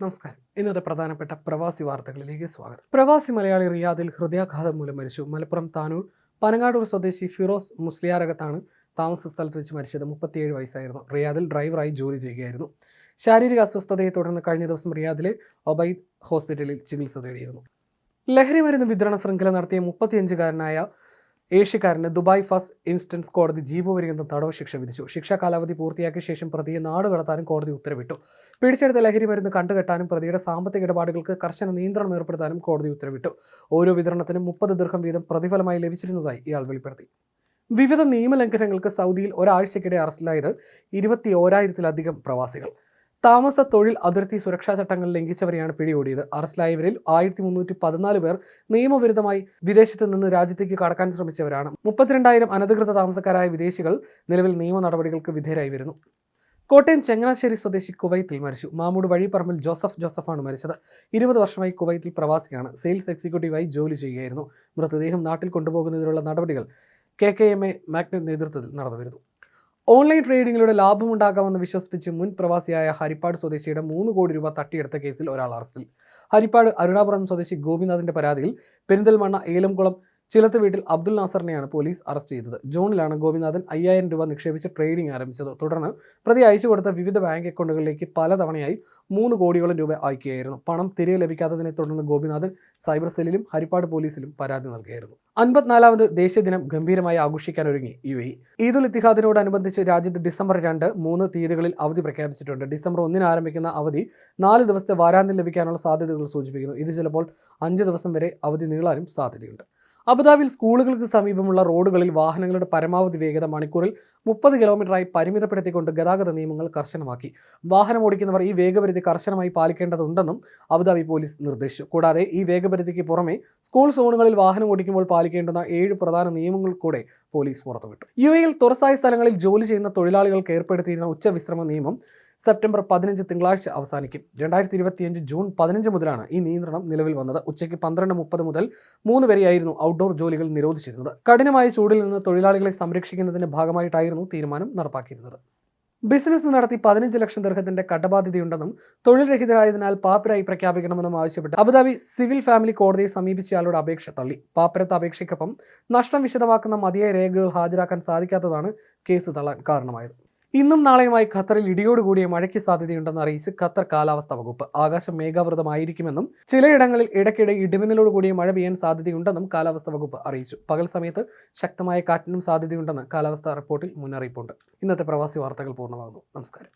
നമസ്കാരം. ഇന്നത്തെ പ്രധാനപ്പെട്ട പ്രവാസി വാർത്തകളിലേക്ക് സ്വാഗതം. പ്രവാസി മലയാളി റിയാദിൽ ഹൃദയാഘാതം മൂലം മരിച്ചു. മലപ്പുറം താനൂർ പനങ്ങാടൂർ സ്വദേശി ഫിറോസ് മുസ്ലിയാരകത്താണ് താമസ സ്ഥലത്ത് വെച്ച് മരിച്ചത്. മുപ്പത്തിയേഴ് വയസ്സായിരുന്നു. റിയാദിൽ ഡ്രൈവറായി ജോലി ചെയ്യുകയായിരുന്നു. ശാരീരിക അസ്വസ്ഥതയെ തുടർന്ന് കഴിഞ്ഞ ദിവസം റിയാദിലെ ഒബൈദ് ഹോസ്പിറ്റലിൽ ചികിത്സ തേടിയിരുന്നു. ലഹരി മരുന്ന് വിതരണ ശൃംഖല നടത്തിയ മുപ്പത്തിയഞ്ചുകാരനായ ഏഷ്യക്കാരന് ദുബായ് ഫസ്റ്റ് ഇൻസ്റ്റൻസ് കോടതി ജീവപര്യന്തം തടവ് ശിക്ഷ വിധിച്ചു. ശിക്ഷാ കാലാവധി പൂർത്തിയാക്കിയ ശേഷം പ്രതിയെ നാട് കടത്താനും കോടതി ഉത്തരവിട്ടു. പിടിച്ചെടുത്ത ലഹരി മരുന്ന് കണ്ടുകെട്ടാനും പ്രതിയുടെ സാമ്പത്തിക ഇടപാടുകൾക്ക് കർശന നിയന്ത്രണം ഏർപ്പെടുത്താനും കോടതി ഉത്തരവിട്ടു. ഓരോ വിതരണത്തിനും മുപ്പത് ദീർഘം വീതം പ്രതിഫലമായി ലഭിച്ചിരുന്നതായി ഇയാൾ വെളിപ്പെടുത്തി. വിവിധ നിയമലംഘനങ്ങൾക്ക് സൗദിയിൽ ഒരാഴ്ചക്കിടെ അറസ്റ്റിലായത് ഇരുപത്തി ഓരായിരത്തിലധികം പ്രവാസികൾ. താമസ തൊഴിൽ അതിർത്തി സുരക്ഷാ ചട്ടങ്ങൾ ലംഘിച്ചവരെയാണ് പിടികൂടിയത്. അറസ്റ്റിലായവരിൽ ആയിരത്തി മുന്നൂറ്റി പതിനാല് പേർ നിയമവിരുദ്ധമായി വിദേശത്ത് നിന്ന് രാജ്യത്തേക്ക് കടക്കാൻ ശ്രമിച്ചവരാണ്. മുപ്പത്തിരണ്ടായിരം അനധികൃത താമസക്കാരായ വിദേശികൾ നിലവിൽ നിയമ നടപടികൾക്ക് വിധേയരായി വരുന്നു. കോട്ടയം ചെങ്ങനാശ്ശേരി സ്വദേശി കുവൈത്തിൽ മരിച്ചു. മാമൂട് വഴിപ്പറമ്പിൽ ജോസഫ് ജോസഫാണ് മരിച്ചത്. ഇരുപത് വർഷമായി കുവൈത്തിൽ പ്രവാസിയാണ്. സെയിൽസ് എക്സിക്യൂട്ടീവായി ജോലി ചെയ്യുകയായിരുന്നു. മൃതദേഹം നാട്ടിൽ കൊണ്ടുപോകുന്നതിനുള്ള നടപടികൾ K K M A magnet നേതൃത്വത്തിൽ നടന്നുവരുന്നു. ഓൺലൈൻ ട്രേഡിങ്ങിലൂടെ ലാഭമുണ്ടാക്കാമെന്ന് വിശ്വസിപ്പിച്ച് മുൻ പ്രവാസിയായ ഹരിപ്പാട് സ്വദേശിയുടെ മൂന്ന് കോടി രൂപ തട്ടിയെടുത്ത കേസിൽ ഒരാൾ അറസ്റ്റിൽ. ഹരിപ്പാട് അരുണാപുരം സ്വദേശി ഗോപിനാഥിന്റെ പരാതിയിൽ പെരിന്തൽമണ്ണ ഏലംകുളം ചിലത്ത് വീട്ടിൽ അബ്ദുൽ നാസറിനെയാണ് പോലീസ് അറസ്റ്റ് ചെയ്തത്. ജൂണിലാണ് ഗോപിനാഥൻ അയ്യായിരം രൂപ നിക്ഷേപിച്ച് ട്രേഡിംഗ് ആരംഭിച്ചത്. തുടർന്ന് പ്രതി അയച്ചു കൊടുത്ത വിവിധ ബാങ്ക് അക്കൗണ്ടുകളിലേക്ക് പലതവണയായി മൂന്ന് കോടിയോളം രൂപ അയക്കുകയായിരുന്നു. പണം തിരികെ ലഭിക്കാത്തതിനെ തുടർന്ന് ഗോപിനാഥൻ സൈബർ സെല്ലിലും ഹരിപ്പാട് പോലീസിലും പരാതി നൽകിയായിരുന്നു. അൻപത്തിനാലാമത് ദേശീയ ദിനം ഗംഭീരമായി ആഘോഷിക്കാൻ ഒരുങ്ങി യു എ ഈദുൽ ഇത്തിഹാദിനോടനുബന്ധിച്ച് രാജ്യത്ത് ഡിസംബർ രണ്ട് മൂന്ന് തീയതികളിൽ അവധി പ്രഖ്യാപിച്ചിട്ടുണ്ട്. ഡിസംബർ ഒന്നിന് ആരംഭിക്കുന്ന അവധി നാല് ദിവസത്തെ വാരാന്ത്യം ലഭിക്കാനുള്ള സാധ്യതകൾ സൂചിപ്പിക്കുന്നു. ഇത് ചിലപ്പോൾ അഞ്ച് ദിവസം വരെ അവധി നീളാനും സാധ്യതയുണ്ട്. അബുദാബിയിൽ സ്കൂളുകൾക്ക് സമീപമുള്ള റോഡുകളിൽ വാഹനങ്ങളുടെ പരമാവധി വേഗത മണിക്കൂറിൽ മുപ്പത് കിലോമീറ്ററായി പരിമിതപ്പെടുത്തിക്കൊണ്ട് ഗതാഗത നിയമങ്ങൾ കർശനമാക്കി. വാഹനം ഓടിക്കുന്നവർ ഈ വേഗപരിധി കർശനമായി പാലിക്കേണ്ടതുണ്ടെന്നും അബുദാബി പോലീസ് നിർദ്ദേശിച്ചു. കൂടാതെ ഈ വേഗപരിധിക്ക് പുറമെ സ്കൂൾ സോണുകളിൽ വാഹനം ഓടിക്കുമ്പോൾ പാലിക്കേണ്ടുന്ന ഏഴ് പ്രധാന നിയമങ്ങൾ കൂടെ പോലീസ് പുറത്തുവിട്ടു. യു എയിൽ തുറസായ സ്ഥലങ്ങളിൽ ജോലി ചെയ്യുന്ന തൊഴിലാളികൾക്ക് ഏർപ്പെടുത്തിയിരുന്ന ഉച്ചവിശ്രമ നിയമം സെപ്റ്റംബർ പതിനഞ്ച് തിങ്കളാഴ്ച അവസാനിക്കും. രണ്ടായിരത്തി ഇരുപത്തിയഞ്ച് ജൂൺ പതിനഞ്ച് മുതലാണ് ഈ നിയന്ത്രണം നിലവിൽ വന്നത്. ഉച്ചയ്ക്ക് പന്ത്രണ്ട് മുപ്പത് മുതൽ മൂന്ന് വരെയായിരുന്നു ഔട്ട്ഡോർ ജോലികൾ നിരോധിച്ചിരുന്നത്. കഠിനമായ ചൂടിൽ നിന്ന് തൊഴിലാളികളെ സംരക്ഷിക്കുന്നതിന്റെ ഭാഗമായിട്ടായിരുന്നു തീരുമാനം നടപ്പാക്കിയിരുന്നത്. ബിസിനസ് നടത്തി പതിനഞ്ച് ലക്ഷം ദീർഘത്തിന്റെ കടബാധ്യതയുണ്ടെന്നും തൊഴിൽരഹിതരായതിനാൽ പാപ്പരായി പ്രഖ്യാപിക്കണമെന്നും ആവശ്യപ്പെട്ട് അബുദാബി സിവിൽ ഫാമിലി കോടതിയെ സമീപിച്ചയാളുടെ അപേക്ഷ തള്ളി. പാപ്പരത്ത് അപേക്ഷയ്ക്കൊപ്പം നഷ്ടം വിശദമാക്കുന്ന മതിയായ രേഖകൾ ഹാജരാക്കാൻ സാധിക്കാത്തതാണ് കേസ് തള്ളാൻ കാരണമായത്. ഇന്നും നാളെയുമായി ഖത്തറിൽ ഇടിയോടുകൂടിയ മഴയ്ക്ക് സാധ്യതയുണ്ടെന്ന് അറിയിച്ച് ഖത്തർ കാലാവസ്ഥാ വകുപ്പ് ആകാശം മേഘാവൃതമായിരിക്കുമെന്നും ചിലയിടങ്ങളിൽ ഇടയ്ക്കിടെ ഇടിമിന്നലോട് കൂടിയ മഴ പെയ്യാൻ സാധ്യതയുണ്ടെന്നും കാലാവസ്ഥാ വകുപ്പ് അറിയിച്ചു. പകൽ സമയത്ത് ശക്തമായ കാറ്റിനും സാധ്യതയുണ്ടെന്ന് കാലാവസ്ഥാ റിപ്പോർട്ടിൽ മുന്നറിയിപ്പുണ്ട്. ഇന്നത്തെ പ്രവാസി വാർത്തകൾ പൂർണമാകുന്നു. നമസ്കാരം.